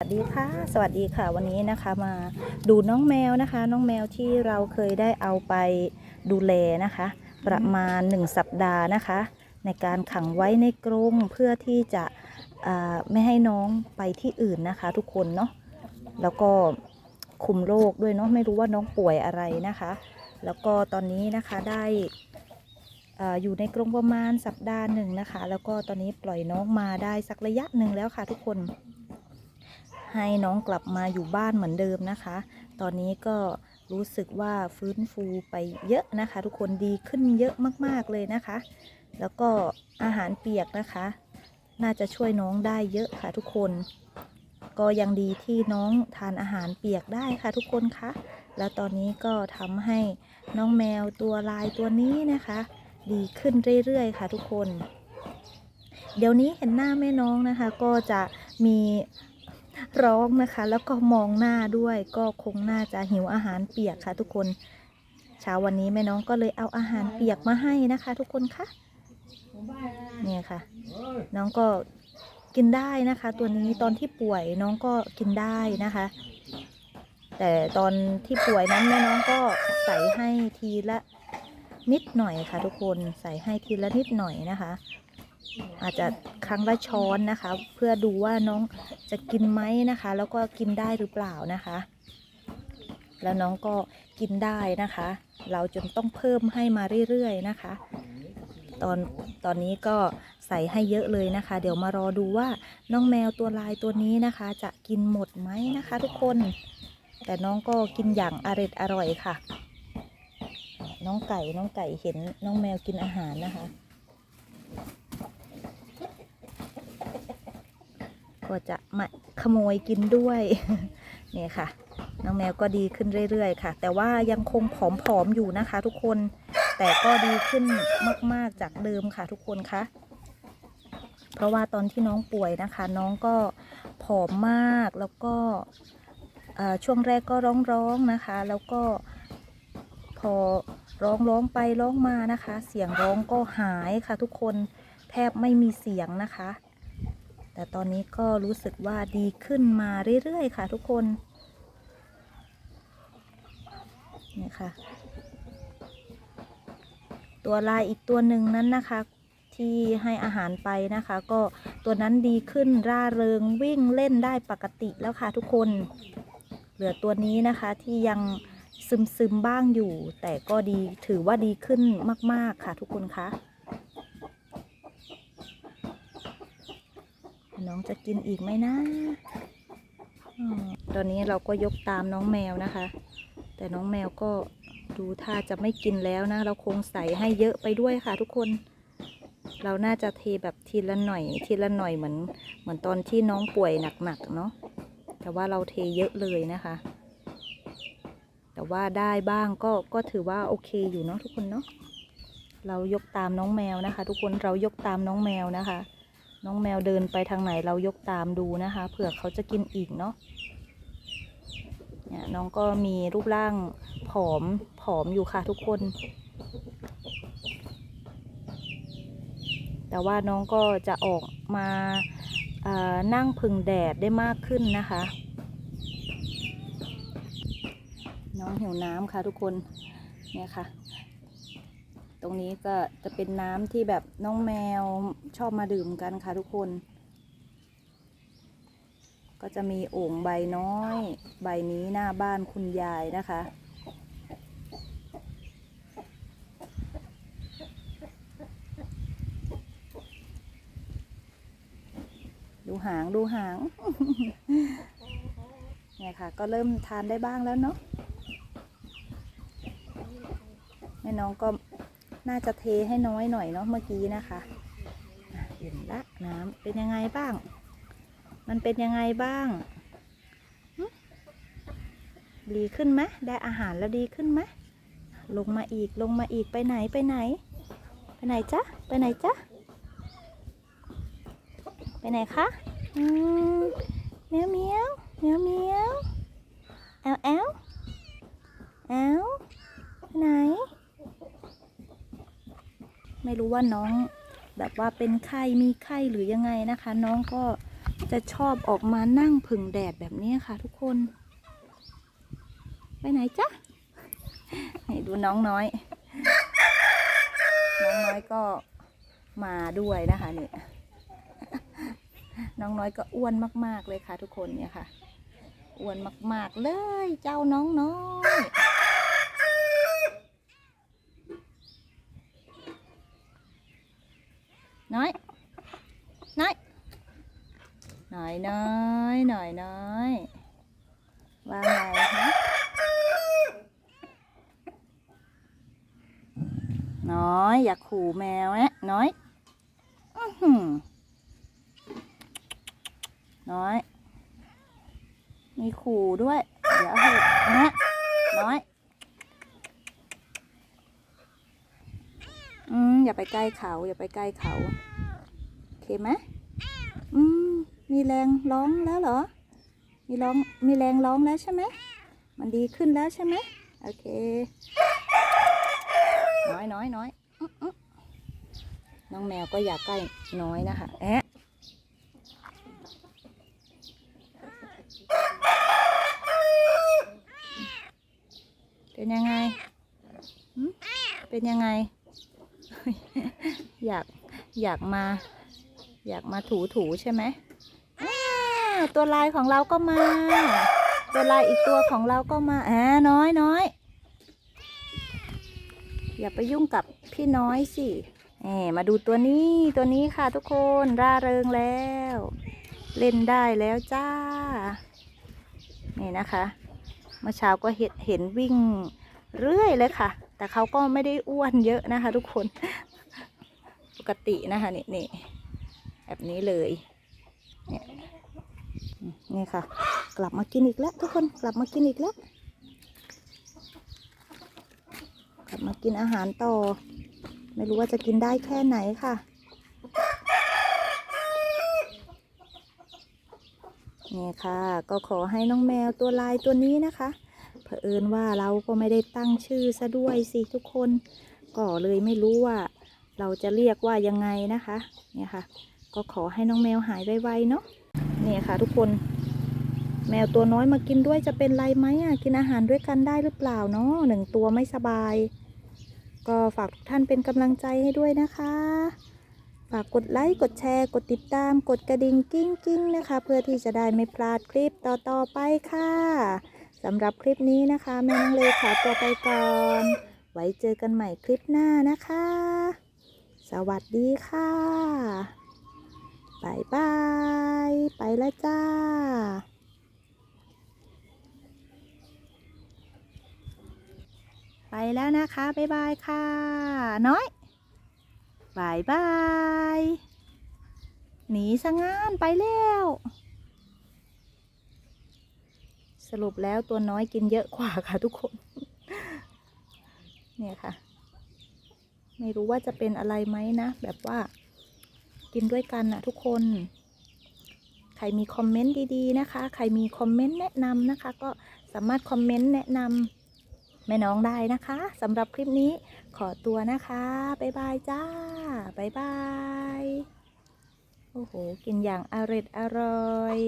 สวัสดีค่ะ สวัสดีค่ะ วันนี้นะคะมาดูน้องแมวนะคะ น้องแมวที่เราเคยได้เอาไปดูแลนะคะ ประมาณ 1 สัปดาห์นะคะ ในการขังไว้ในกรงเพื่อที่จะไม่ให้น้องไปที่อื่นนะคะ ทุกคนเนาะแล้วก็คุมโรคด้วยเนาะไม่รู้ว่าน้องป่วยอะไรนะคะ แล้วก็ตอนนี้นะคะได้อ่าอยู่ในกรงประมาณสัปดาห์หนึ่งนะคะ แล้วก็ตอนนี้ปล่อยน้องมาได้สักระยะหนึ่งแล้วค่ะทุกคน ให้น้องกลับมาอยู่บ้านเหมือนเดิมนะคะ ตอนนี้ก็รู้สึกว่าฟื้นฟูไปเยอะนะคะ ทุกคนดีขึ้นเยอะมากๆเลยนะคะ แล้วก็อาหารเปียกนะคะ น่าจะช่วยน้องได้เยอะค่ะทุกคน ก็ยังดีที่น้องทานอาหารเปียกได้ค่ะทุกคนคะแล้วตอนนี้ก็ทำให้น้องแมวตัวลายตัวนี้นะคะ ดีขึ้นเรื่อยๆค่ะทุกคน เดี๋ยวนี้เห็นหน้าแม่น้องนะคะ ก็จะมี ร้องนะคะ แล้วก็มองหน้าด้วยก็คงน่าจะหิวอาหารเปียกค่ะ ทุกคนเช้าวันนี้แม่น้องก็เลยเอาอาหารเปียกมาให้นะคะ ทุกคนคะเนี่ยค่ะ น้องก็กินได้นะคะ ตัวนี้ตอนที่ป่วยน้องก็กินได้นะคะ แต่ตอนที่ป่วยนั้นแม่น้องก็ใส่ให้ทีละนิดหน่อยค่ะ ทุกคนใส่ให้ทีละนิดหน่อยนะคะ อาจจะครั้งละช้อนนะคะ เพื่อดูว่าน้องจะกินไหมนะคะ แล้วก็กินได้หรือเปล่านะคะ แล้วน้องก็กินได้นะคะ เราจนต้องเพิ่มให้มาเรื่อยๆนะคะ ตอนตอนนี้ก็ใส่ให้เยอะเลยนะคะ เดี๋ยวมารอดูว่าน้องแมวตัวลายตัวนี้นะคะ จะกินหมดไหมนะคะ ทุกคน แต่น้องก็กินอย่างอร็ดอร่อยค่ะ น้องไก่น้องไก่เห็นน้องแมวกินอาหารนะคะ ก็จะมาขโมยกินด้วยเนี่ยค่ะ น้องแมวก็ดีขึ้นเรื่อยๆค่ะ แต่ว่ายังคงผอมๆอยู่นะคะ ทุกคนแต่ก็ดีขึ้นมาก ๆจากเดิมค่ะ ทุกคนคะเพราะว่าตอนที่น้องป่วยนะคะ น้องก็ผอมมากแล้วก็ช่วงแรกก็ร้องๆนะคะ แล้วก็พอร้องร้องไปร้องมานะคะ เสียงร้องก็หายค่ะ ทุกคนแทบไม่มีเสียงนะคะ แต่ตอนนี้ก็รู้สึกว่าดีขึ้นมาเรื่อยๆค่ะทุกคนเนี่ยค่ะ ตัวลายอีกตัวหนึ่งนั้นนะคะ ที่ให้อาหารไปนะคะ ก็ตัวนั้นดีขึ้นร่าเริงวิ่งเล่นได้ปกติแล้วค่ะทุกคน เหลือตัวนี้นะคะที่ยังซึมซึมบ้างอยู่ แต่ก็ดีถือว่าดีขึ้นมาก ๆ ค่ะทุกคนคะ น้องจะกินอีกไหมนะอตอนนี้เราก็ยกตามน้องแมวนะคะ แต่น้องแมวก็ดูท่าจะไม่กินแล้วนะ เราคงใส่ให้เยอะไปด้วยค่ะทุกคน เราน่าจะเทแบบทีละหน่อย ทีละหน่อยเหมือน เหมือนตอนที่น้องป่วยหนักๆเนาะ แต่ว่าเราเทเยอะเลยนะคะ แต่ว่าได้บ้างก็ก็ถือว่าโอเคอยู่เนาะทุกคนเนาะ เรายกตามน้องแมวนะคะ ทุกคน เรายกตามน้องแมวนะคะ น้องแมวเดินไปทางไหนเรายกตามดูนะคะเผื่อเขาจะกินอีกเนาะเนี่ยน้องก็มีรูปร่างผอมผอมอยู่ค่ะทุกคน แต่ว่าน้องก็จะออกมาเอ่อนั่งพึ่งแดดได้มากขึ้นนะคะ น้องหิวน้ำค่ะทุกคนเนี่ยค่ะ ตรงนี้ก็จะเป็นน้ำที่แบบน้องแมวชอบมาดื่มกันค่ะทุกคน ก็จะมีโอ่งใบน้อย ใบนี้หน้าบ้านคุณยายนะคะ ดูหางดูหาง เนี่ยค่ะ ก็เริ่มทานได้บ้างแล้วเนาะแม่น้องก็ น่าจะเทให้น้อยหน่อยเนาะเมื่อกี้นะคะเห็นละน้ำเป็นยังไงบ้าง มันเป็นยังไงบ้าง ดีขึ้นไหมได้อาหารแล้วดีขึ้นไหมลงมาอีกลงมาอีกไปไหนไปไหน ไปไหนจ๊ะไปไหนจ๊ะไปไหนคะอืมเมียวเมียวเมียวเมียวแอลแอลแอลไปไหน ไม่รู้ว่าน้องแบบว่าเป็นไข้มีไข้หรือยังไงนะคะ น้องก็จะชอบออกมานั่งผึ่งแดดแบบนี้ค่ะ ทุกคน ไปไหนจ๊ะนี่ดูน้องน้อย น้องน้อยก็มาด้วยนะคะนี่น้องน้อยก็อ้วนมาก ๆ เลยค่ะ ทุกคนเนี่ยค่ะ อ้วนมาก ๆ เลย เจ้าน้องน้อย น้อย น้อยน้ อยน้อยน้อย ว่าไงฮะน้อย อยากขู่แมวแอะน้อยน้อย มีขู่ด้วย เดี๋ยวเหอะนะน้อย อืมอย่าไปใกล้เขา อย่าไปใกล้เขา โอเคไหม มีแรงร้องแล้วเหรอ มีร้อง มีแรงร้องแล้วใช่ไหม มันดีขึ้นแล้วใช่ไหม โอเค น้อยน้อยน้อยน้องแมวก็อยากใกล้น้อยนะคะ แอะเป็นยังไง เป็นยังไง อยาก อยากมา อยากมาถูถูใช่ไหม ตัวลายของเราก็มา ตัวลายอีกตัวของเราก็มาอ่าน้อยน้อยอย่าไปยุ่งกับพี่น้อยสิแหมมาดูตัวนี้ตัวนี้ค่ะทุกคนร่าเริงแล้ว เล่นได้แล้วจ้า นี่นะคะเมื่อเช้าก็เห็นเห็นวิ่งเรื่อยเลยค่ะ แต่เขาก็ไม่ได้อ้วนเยอะนะคะ ทุกคนปกตินะคะนี่นี่แบบนี้เลยเนี่ย นี่ค่ะ กลับมากินอีกแล้ว ทุกคนกลับมากินอีกแล้ว กลับมากินอาหารต่อ ไม่รู้ว่าจะกินได้แค่ไหนค่ะ นี่ค่ะ ก็ขอให้น้องแมวตัวลายตัวนี้นะคะเผอิญว่าเราก็ไม่ได้ตั้งชื่อซะด้วยสิทุกคน ก็เลยไม่รู้ว่า เราจะเรียกว่ายังไงนะคะ เนี่ยค่ะ ก็ขอให้น้องแมวหายไวๆเนาะ เนี่ยค่ะ ทุกคน แมวตัวน้อยมากินด้วยจะเป็นไรไหมอะกินอาหารด้วยกันได้หรือเปล่าเนาะหนึ่งตัวไม่สบาย ก็ฝากทุกท่านเป็นกำลังใจให้ด้วยนะคะ ฝากกดไลค์กดแชร์ กดติดตาม กดกระดิ่งกิ้งกิ้งนะคะ เพื่อที่จะได้ไม่พลาดคลิปต่อๆไปค่ะสำหรับคลิปนี้นะคะแม่น้องเลขอตัวไปก่อน ไว้เจอกันใหม่คลิปหน้านะคะ สวัสดีค่ะบายบาย ไปแล้วจ้า ไปแล้วนะคะ บ๊ายบายค่ะ น้อยบายบาย หนีสะงานไปแล้ว สรุปแล้วตัวน้อยกินเยอะกว่าค่ะทุกคน เนี่ยค่ะ ไม่รู้ว่าจะเป็นอะไรไหมนะ แบบว่า กินด้วยกันนะทุกคน ใครมีคอมเมนต์ดีๆนะคะ ใครมีคอมเมนต์แนะนำนะคะ ก็สามารถคอมเมนต์แนะนำแม่น้องได้นะคะสำหรับคลิปนี้ขอตัวนะคะ บ๊ายบายจ้า บ๊ายบาย โอ้โห กินอย่างอร่อยอร่อย